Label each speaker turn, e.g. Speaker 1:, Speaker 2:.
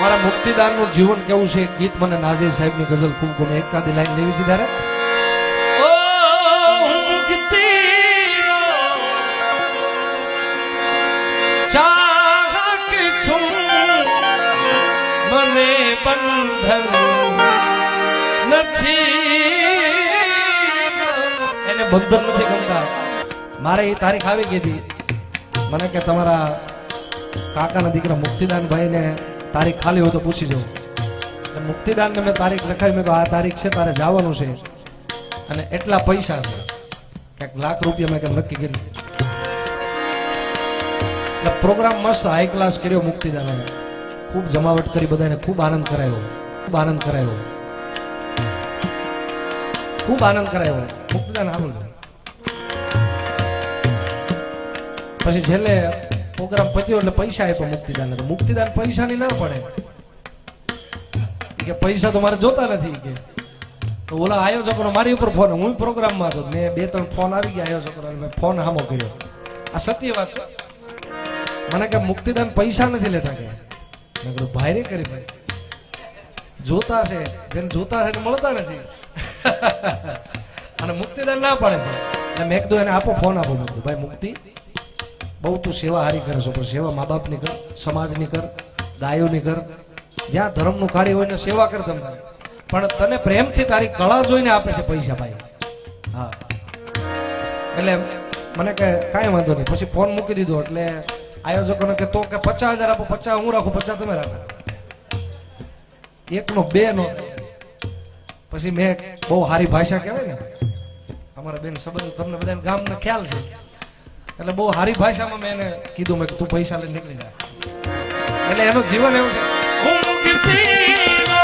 Speaker 1: મારા મુક્તિદાનનું જીવન કેવું છે? ગીત મને નાઝીર સાહેબની ગઝલ ખૂબ ગમે. એકાદી લાઈન લેવી છે ત્યારે મને બંધન નથી. એને બંધન નથી ગમતા. મારે એ તારીખ આવી ગઈ હતી. મને કે તમારા કાકાના દીકરા મુક્તિદાનભાઈ ને તારીખ ખાલી હોય તો પૂછી જવું એટલે મુક્તિદાન ને મેં તારીખ લખાવી મેં આ તારીખ છે, તારે જવાનું છે. અને એટલા પૈસા છે. કંઈક લાખ રૂપિયા મેં કેમ નક્કી કર્યું એટલે પ્રોગ્રામ મસ્ત હાઈ ક્લાસ કર્યો મુક્તિદાન ખૂબ જમાવટ કરી બધાને, ખૂબ આનંદ કરાયો. ખૂબ આનંદ કરાયો. ખૂબ આનંદ કરાયો. મુક્તિદાન સારું પછી છેલ્લે પ્રોગ્રામ પત્યો એટલે પૈસા આપ્યા મુક્તિદાન. તો મુક્તિદાન પૈસાની ના પડે. કે પૈસા તો મારે જોતા નથી કે. તો ઓલા આયોજકોનો મારી ઉપર ફોન હું પ્રોગ્રામમાં હતો. મેં બે ત્રણ ફોન આવી ગયા આયોજકોનો મેં ફોન હામો કર્યો. આ સત્ય વાત છે. મને કે મુક્તિદાન પૈસા નથી લેતા કે. મેં કીધું, ભાઈ કરી ભાઈ. જોતા છે. જેને જોતા છે મળતા નથી. અને મુક્તિદાન ના પાડે છે. એટલે મેં કીધું, એને આપો ફોન આપો. મેં ભાઈ મુક્તિ બહુ તું સેવા હારી કરે છો. સેવા મા બાપની કર, સમાજની કર, ગાયોની કર. જ્યાં ધર્મનું કાર્ય હોય ને સેવા કર તમે પણ તને પ્રેમથી તારી કળા જોઈને આપે છે પૈસા ભાઈ. હા. એટલે મને કે કાંઈ વાંધો નહીં. પછી ફોન મૂકી દીધો. એટલે આયોજકોને કે તો કે પચાસ હજાર આપો, પચાસ હું રાખું, પચાસ તમે રાખો. એકનો બે નો. પછી મેં બહુ સારી ભાષા કહેવાય ને. અમારા બેન સંબંધ તમને બધાને ગામને ખ્યાલ છે. એટલે બહુ સારી ભાષામાં મેં એને કીધું, મેં તું પૈસા લઈને નીકળી જા. એટલે એનું જીવન એવું છે. હું મુક્તિનો